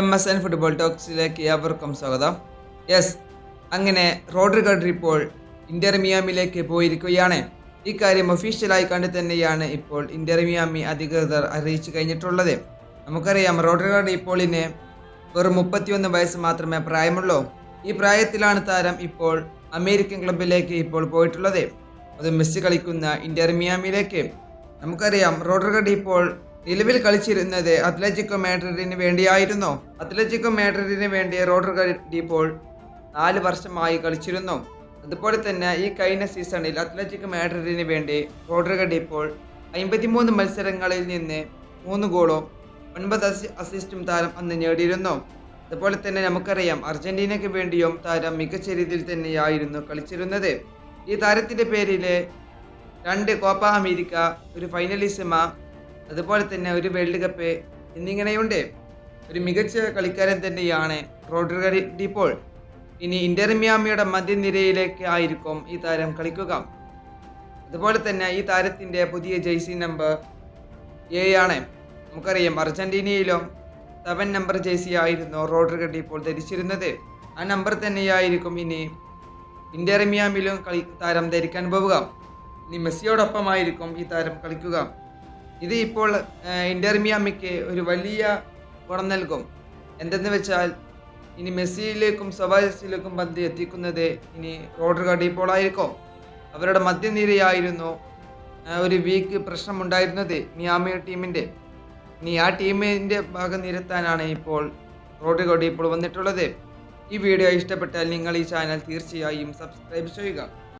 M S N football ടോക്സിലേക്ക് ഏവർക്കും സ്വാഗതം. യെസ് അങ്ങനെ റോഡ്രിഗഡ് ഇപ്പോൾ ഇന്റർ മിയാമിലേക്ക് പോയിരിക്കുകയാണ്. ഇക്കാര്യം ഒഫീഷ്യലായി കണ്ട് തന്നെയാണ് ഇപ്പോൾ ഇന്റർ മിയാമി അധികൃതർ അറിയിച്ചു കഴിഞ്ഞിട്ടുള്ളത്. നമുക്കറിയാം റോഡ്രിഗഡ് ഇപ്പോളിന് വെറും മുപ്പത്തിയൊന്ന് വയസ്സ് മാത്രമേ പ്രായമുള്ളൂ. ഈ പ്രായത്തിലാണ് താരം ഇപ്പോൾ അമേരിക്കൻ ക്ലബിലേക്ക് ഇപ്പോൾ പോയിട്ടുള്ളത്. അത് മെസ്സി കളിക്കുന്ന ഇന്റർ മിയാമിയിലേക്ക്. നമുക്കറിയാം റോഡ്രിഗഡ് ഇപ്പോൾ നിലവിൽ കളിച്ചിരുന്നത് അത്ലറ്റിക്കോ മാഡ്രിഡിന് വേണ്ടിയായിരുന്നു. അത്ലറ്റിക്കോ മാഡ്രിഡിന് വേണ്ടി റോഡർ ഡിപ്പോൾ നാല് വർഷമായി കളിച്ചിരുന്നു. അതുപോലെ തന്നെ ഈ കഴിഞ്ഞ സീസണിൽ അത്ലറ്റിക് മാഡ്രിഡിന് വേണ്ടി റോഡ്രിഗഡ് ഡിപ്പോൾ അമ്പത്തിമൂന്ന് മത്സരങ്ങളിൽ നിന്ന് മൂന്ന് ഗോളും ഒൻപത് അസിസ്റ്റും താരം അന്ന് നേടിയിരുന്നു. അതുപോലെ തന്നെ നമുക്കറിയാം അർജന്റീനയ്ക്ക് വേണ്ടിയും താരം മികച്ച രീതിയിൽ തന്നെയായിരുന്നു കളിച്ചിരുന്നത്. ഈ താരത്തിന്റെ പേരിൽ രണ്ട് കോപ്പ അമേരിക്ക ഒരു ഫൈനലിസിമ അതുപോലെ തന്നെ ഒരു വേൾഡ് കപ്പ് എന്നിങ്ങനെയുണ്ട് ഒരു മികച്ച കളിക്കാരൻ തന്നെയാണ് റോഡ്രിഗഡ് ഡിപ്പോൾ ഇനി ഇന്റർ മിയാമിയുടെ മധ്യനിരയിലേക്ക് ആയിരിക്കും ഈ താരം കളിക്കുക. അതുപോലെ തന്നെ ഈ താരത്തിന്റെ പുതിയ ജേഴ്സി നമ്പർ എ ആണ്. നമുക്കറിയാം അർജന്റീനയിലും സെവൻ നമ്പർ ജേഴ്സി ആയിരുന്നു റോഡ്രിഗ ഡിപ്പോൾ ധരിച്ചിരുന്നത്. ആ നമ്പർ തന്നെയായിരിക്കും ഇനി ഇന്റർ മിയാമിലും കളി താരം ധരിക്കാൻ പോവുക. ഇനി മെസ്സിയോടൊപ്പമായിരിക്കും ഈ താരം കളിക്കുക. ഇത് ഇപ്പോൾ ഇന്റർ മിയാമിക്ക് ഒരു വലിയ ഗുണം നൽകും. എന്തെന്ന് വെച്ചാൽ ഇനി മെസ്സിയിലേക്കും സവാസിലേക്കും പന്ത് എത്തിക്കുന്നത് ഇനി റോഡ്രിഗഡ് ഇപ്പോൾ ആയിരിക്കും. അവരുടെ മധ്യനിരയായിരുന്നു ഒരു വീക്ക് പ്രശ്നമുണ്ടായിരുന്നത് മിയാമി ടീമിന്റെ ഇനി ആ ടീമിന്റെ ഭാഗം നിരത്താനാണ് ഇപ്പോൾ റോഡ്രിഗോ ഇപ്പോൾ വന്നിട്ടുള്ളത്. ഈ വീഡിയോ ഇഷ്ടപ്പെട്ടാൽ നിങ്ങൾ ഈ ചാനൽ തീർച്ചയായും സബ്സ്ക്രൈബ് ചെയ്യുക.